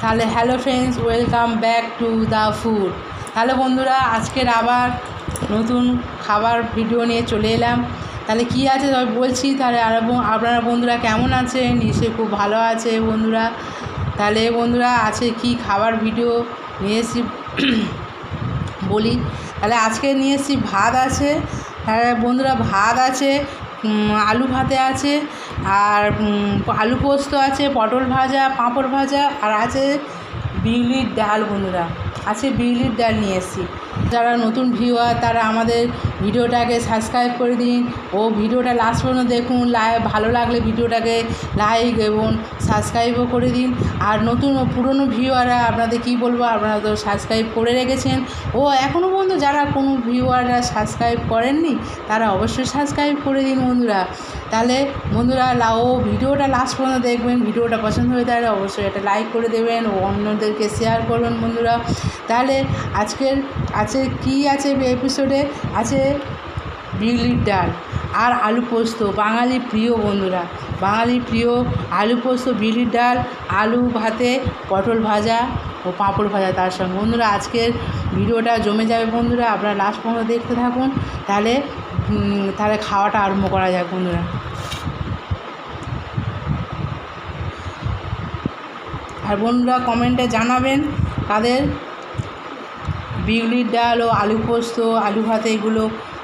তাহলে hello friends welcome back to the food তাহলে বন্ধুরা, আজকের আবার নতুন খাবার ভিডিও নিয়ে চলে এলাম। তাহলে কি আছে বলছি, তাহলে আর আপনারা বন্ধুরা কেমন আছেন? নিশ্চয়ই খুব ভালো আছে বন্ধুরা। তাহলে বন্ধুরা আছে কি খাবার ভিডিও নিয়ে এসেছি বলি। তাহলে আজকে নিয়ে এসেছি ভাত আছে। হ্যাঁ বন্ধুরা, ভাত আছে। আলু ভাতে আছে, আর আলু পোস্ত আছে, পটল ভাজা, পাঁপড় ভাজা, আর আছে বিউলির ডাল বন্ধুরা, আছে বিউলির ডাল নিয়ে এসেছি। যারা নতুন ভিউয়ার তারা আমাদের ভিডিওটাকে সাবস্ক্রাইব করে দিন ও ভিডিওটা লাস্ট পর্যন্ত দেখুন লাই ভালো লাগলে ভিডিওটাকে লাইক এবং সাবস্ক্রাইবও করে দিন। আর নতুন পুরনো ভিউয়াররা আপনাদের কি বলব, আপনারা তো সাবস্ক্রাইব করে রেখেছেন। ও এখনও পর্যন্ত যারা কোনো ভিউয়াররা সাবস্ক্রাইব করেননি, তারা অবশ্যই সাবস্ক্রাইব করে দিন বন্ধুরা। তাহলে বন্ধুরা ও ভিডিওটা লাস্ট পর্যন্ত দেখবেন, ভিডিওটা পছন্দ হয়ে তাহলে অবশ্যই এটা লাইক করে দেবেন ও অন্যদেরকে শেয়ার করবেন বন্ধুরা। তাহলে আজকের আছে কি আছে এপিসোডে? আছে বিউলির ডাল আর আলু পোস্ত। বাঙালি প্রিয় বন্ধুরা, বাঙালি প্রিয় আলু পোস্ত, বিউলির ডাল, আলু ভাতে, পটল ভাজা ও পাঁপড় ভাজা তার সঙ্গে। বন্ধুরা, আজকের ভিডিওটা জমে যাবে বন্ধুরা, আপনারা লাস্ট পর্যন্ত দেখতে থাকুন, তাহলে তাহলে খাওয়াটা আরম্ভ করা যাক বন্ধুরা। আর বন্ধুরা, কমেন্টে জানাবেন তাদের বিউলির ডাল ও আলু পোস্ত, আলু ভাত এগুলো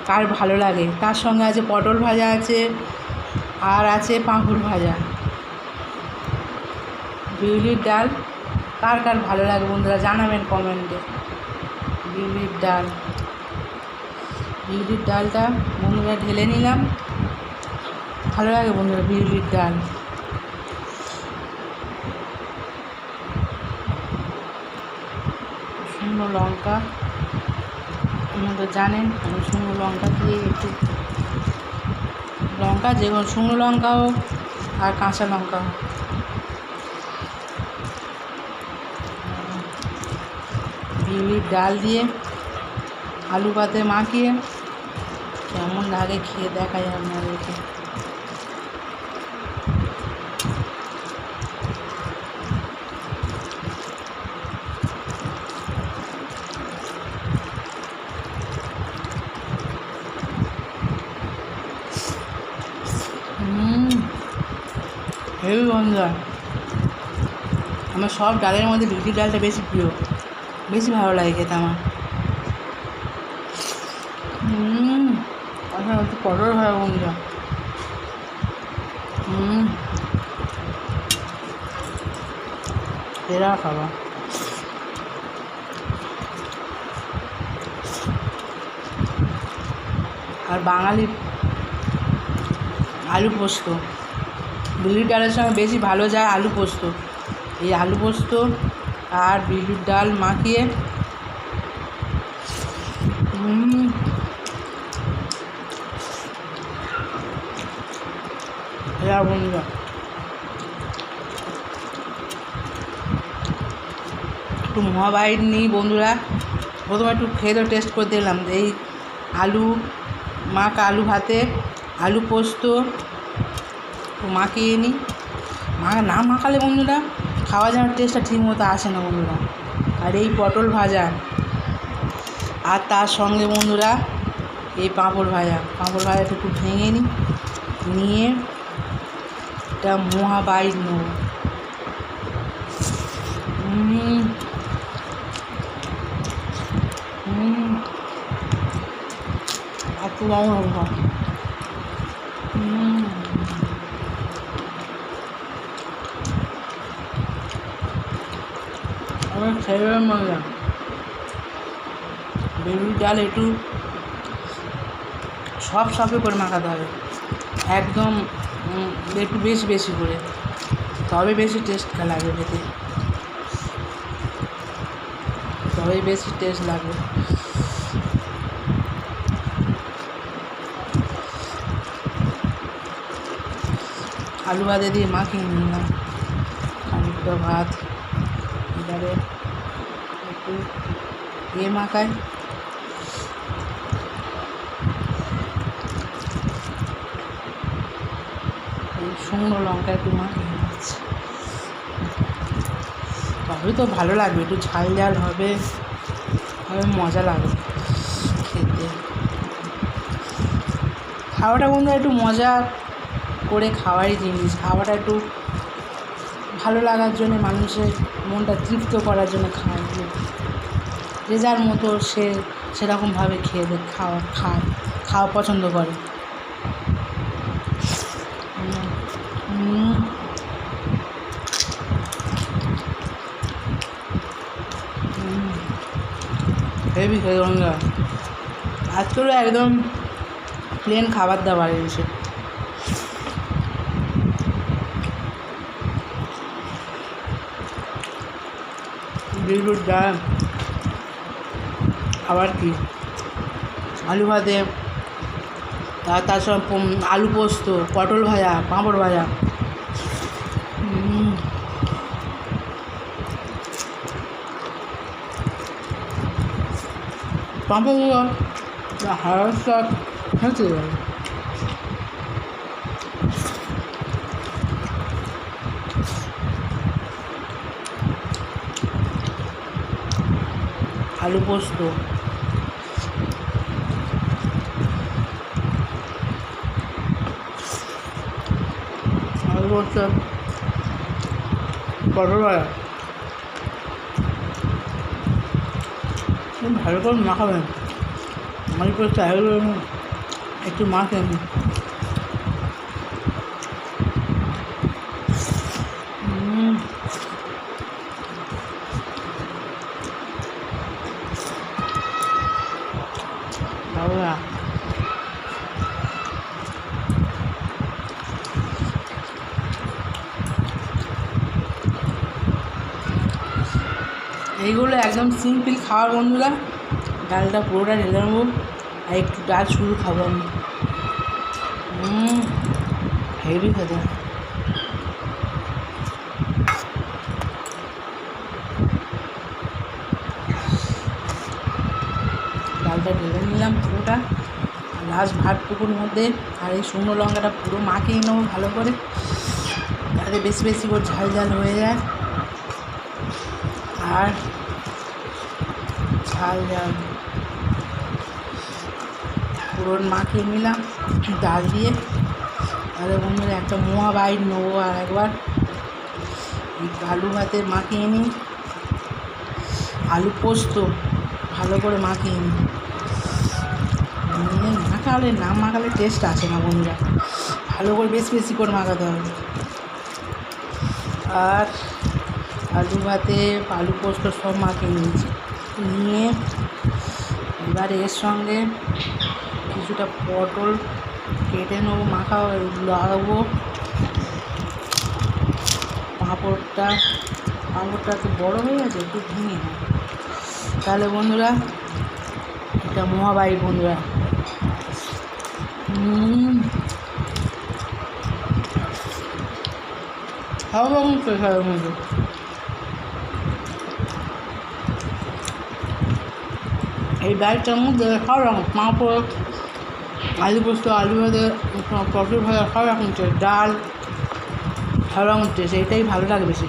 কার ভালো লাগে? তার সঙ্গে আছে পটল ভাজা আছে, আর আছে পাঁপড় ভাজা। বিউলির ডাল, কার কার ভালো লাগে বন্ধুরা জানাবেন কমেন্টে বিউলির ডাল। বিউলির ডালটা বন্ধুরা ঢেলে নিলাম। ভালো লাগে বন্ধুরা বিউলির ডাল। শুকনো লঙ্কা। আপনারা তো জানেন, আমি শুকনো লঙ্কা দিয়ে একটু লঙ্কা, যে কোনো শুকনো লঙ্কা হোক আর কাঁচা লঙ্কা হোক বিউলির ডাল দিয়ে আলু পাতে মাখিয়ে, কেমন লাগে খেয়ে দেখাই আপনাদেরকে। হেভি বন্ধুরা আমার সব ডালের মধ্যে বিউলির ডালটা বেশি প্রিয়। বেশি ভালো লাগে খেতে আমার। আচ্ছা একটু পটল ভালো বন্ধুরা এরা খাবার আর বাঙালি আলু পোস্ত। বিউলির ডালের সঙ্গে বেশি ভালো যায় আলু পোস্ত। এই আলু পোস্ত আর বিউলির ডাল মাখিয়ে একটু মহাবাইট নিই বন্ধুরা, প্রথমে একটু খেয়ে টেস্ট করে দিলাম এই আলু, মাখা আলু ভাতে, আলু পোস্ত একটু মাখিয়ে নিই মা না মাখালে বন্ধুরা, খাওয়া যাওয়ার টেস্টটা ঠিক মতো আসে না বন্ধুরা। আর এই পটল ভাজা আর তার সঙ্গে বন্ধুরা এই পাঁপড় ভাজা। পাঁপড় ভাজাটা একটু ভেঙে নিই নিয়ে এটা মহা বাইর নেব এত দারুণ হবে আমার ফেভারিট মজা বেগুন ডাল একটু সব সবে করে মাখাতে হবে। একদম একটু বেশি বেশি করে। তবে বেশি টেস্ট লাগবে খেতে। তবেই বেশি টেস্ট লাগবে। আলু ভাতে দিয়ে মাখিয়ে নিলাম। খানিকটা ভাত। এবারে একটু ইয়ে মাখাই শুকনো লঙ্কা একটু মাখিয়ে তবেই তো ভালো লাগবে, একটু ঝাল ঝাল হবে হবে মজা লাগবে খেতে। খাওয়াটা বন্ধু একটু মজা করে খাওয়ারই জিনিস, খাওয়াটা একটু ভালো লাগার জন্য মানুষের মনটা তৃপ্ত করার জন্য খায় যে যার মতো সে সেরকমভাবে খেয়ে খাওয়া, খায়, খাওয়া পছন্দ করে। হেভি খেয়ে গঙ্গা। আজকেও একদম প্লেন খাবার দাবার এসে বিটরুট ডাল আবার কি? আলু ভাতে তার তার আলু পোস্ত, পটল ভাজা, পাঁপড় ভাজা। পাঁপড়গুলো হাড় শাক আলু পোস্ত। আলু পোস্ত। পটল ভালো করে মাখাবেন আলু পোস্ত একটু মাখেন উম বাবা এইগুলো একদম সিম্পল খাওয়ার বন্ধুরা। ডালটা পুরোটা ঢেলে নেব। আর একটু ডাল শুরু খাব আমি। হেভি খেতে। ডালটা ঢেলে নিলাম পুরোটা। লাস্ট ভাতটুকুর মধ্যে। আর এই শুকনো লঙ্কাটা পুরো মাখিয়ে নেব ভালো করে। যাতে বেশি বেশি করে ঝাল ঝাল হয়ে যায়। আর ঝাল ঝাল পুরো মাখিয়ে নিলাম, ডাল দিয়ে। তাহলে বন্ধুরা একটা মোয়া বাইট নেব আর একবার। আলু ভাতে মাখিয়ে নিই। আলু পোস্ত, ভালো করে মাখিয়ে নিই। মাখালে না মাখালে টেস্ট আসে না বন্ধুরা। ভালো করে বেশি বেশি করে মাখাতে হবে। আর আলু ভাতে আলু পোস্ত সব মাখিয়ে নিয়েছি। নিয়ে এবার এর সঙ্গে কিছুটা পটল কেটে নেব মাখা লাগাবো পাঁপড়টা পাঁপড়টা একটু বড়ো হয়ে গেছে, একটু ভেঙে। তাহলে বন্ধুরা, এটা মহাবাই বন্ধুরা। খাওয়া খাওয়ার মধ্যে এই ডালটার মধ্যে সব রকম পাঁপড় আলু পোস্ত আলু ভাজা পটল ভাজা সব রকম টেস্ট ডাল সব রকম টেস্ট এটাই ভালো লাগে বেশি।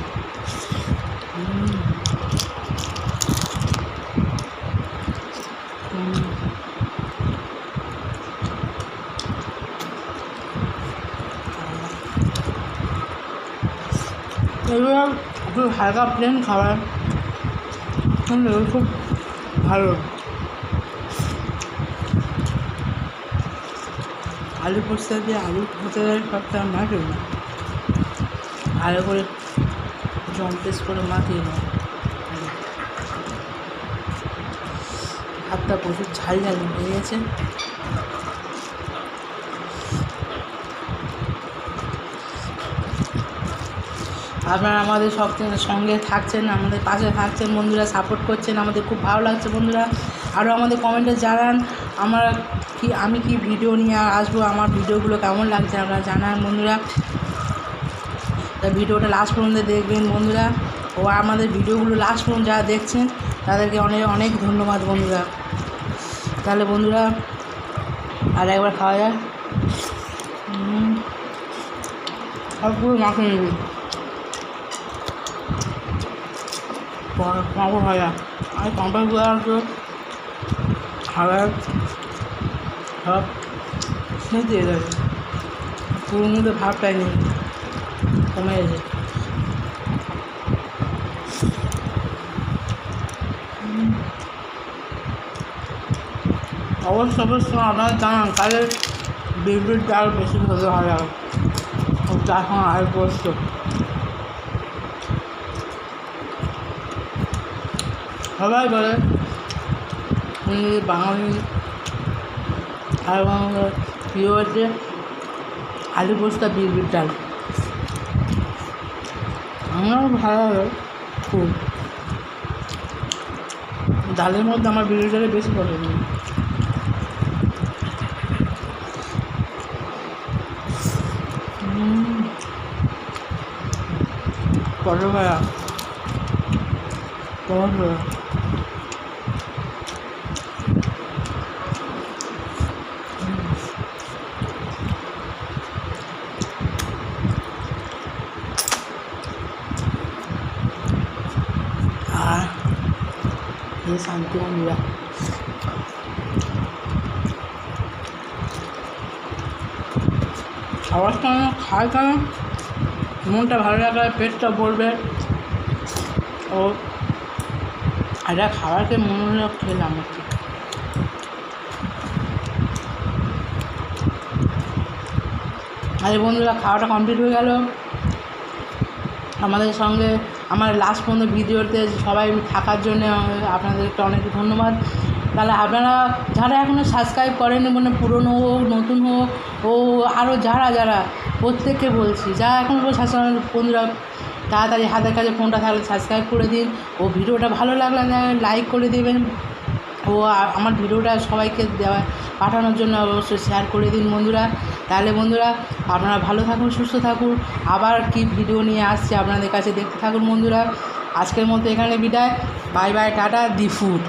একটু হালকা প্লেন খাবার। খুব ভালো। আলু পোস্ত দিয়ে আলু হতে সবটা মাখে ভালো করে জম পেস্ট করে মাখিয়ে নাও। ভাতটা প্রচুর ঝাল ঝাল হয়ে গেছে। আপনারা আমাদের সব সঙ্গে থাকছেন, আমাদের পাশে থাকছেন, বন্ধুরা সাপোর্ট করছেন, আমাদের খুব ভালো লাগছে বন্ধুরা। আরও আমাদের কমেন্টে জানান। আমরা কি, আমি কি ভিডিও নিয়ে আসব, আমার ভিডিওগুলো কেমন লাগছে আপনারা জানান বন্ধুরা। তা ভিডিওটা লাস্ট পর্যন্ত দেখবেন বন্ধুরা। ও আমাদের ভিডিওগুলো লাস্ট পর্যন্ত যারা দেখছেন, তাদেরকে অনেক অনেক ধন্যবাদ বন্ধুরা। তাহলে বন্ধুরা, আর একবার খাওয়া যায় সব পুরো মাখে নেবে। পাঁপড় ভাজা আর পাঁপড় ভাজা সব স্নেহ দিয়ে গেছে পুরোর মধ্যে ভাবটাই নেই। কমে গেছে। অবশ্য অবশ্য আপনারা জানান, তাহলে বিদ্যুৎ ডাল বেশি ভালো ও তার সঙ্গে আর পোস্ত সবাই বলে বাঙালি আর প্রিয় হচ্ছে আলু পোস্ত বিদ্যুৎ ডাল। আমারও ভালো লাগে খুব। ডালের মধ্যে আমার বিদ্যুৎ ডালে বেশি পছন্দ। পটল ভাড়া পটল ভাজা। এই শান্তি বন্ধুরা খাবারটা যেন খায় কেন মনটা ভালো লাগবে পেটটা ভরবে। ও এটা খাবারকে মনে হলো খেলাম কি আরে বন্ধুরা, খাওয়াটা কমপ্লিট হয়ে গেল। আমাদের সঙ্গে আমার লাস্ট পর্যন্ত ভিডিওতে সবাই থাকার জন্য আপনাদেরকে অনেক ধন্যবাদ। তাহলে আপনারা যারা এখনও সাবস্ক্রাইব করেনি মানে পুরনো হোক, নতুন হোক, ও আরও যারা যারা, প্রত্যেককে বলছি, যারা এখনও সাবস্ক্রাইব বন্ধুরা, তাড়াতাড়ি হাতের কাছে ফোনটা থাকলে সাবস্ক্রাইব করে দিন। ও ভিডিওটা ভালো লাগলে, লাইক করে দেবেন। ও আমার ভিডিওটা সবাইকে দেওয়া পাঠানোর জন্য অবশ্যই শেয়ার করে দিন বন্ধুরা। তাহলে বন্ধুরা, আপনারা ভালো থাকুন, সুস্থ থাকুন। আবার কি ভিডিও নিয়ে আসছে আপনাদের কাছে দেখতে থাকুন বন্ধুরা। আজকের মতো এখানে বিদায়। Bye bye tata the food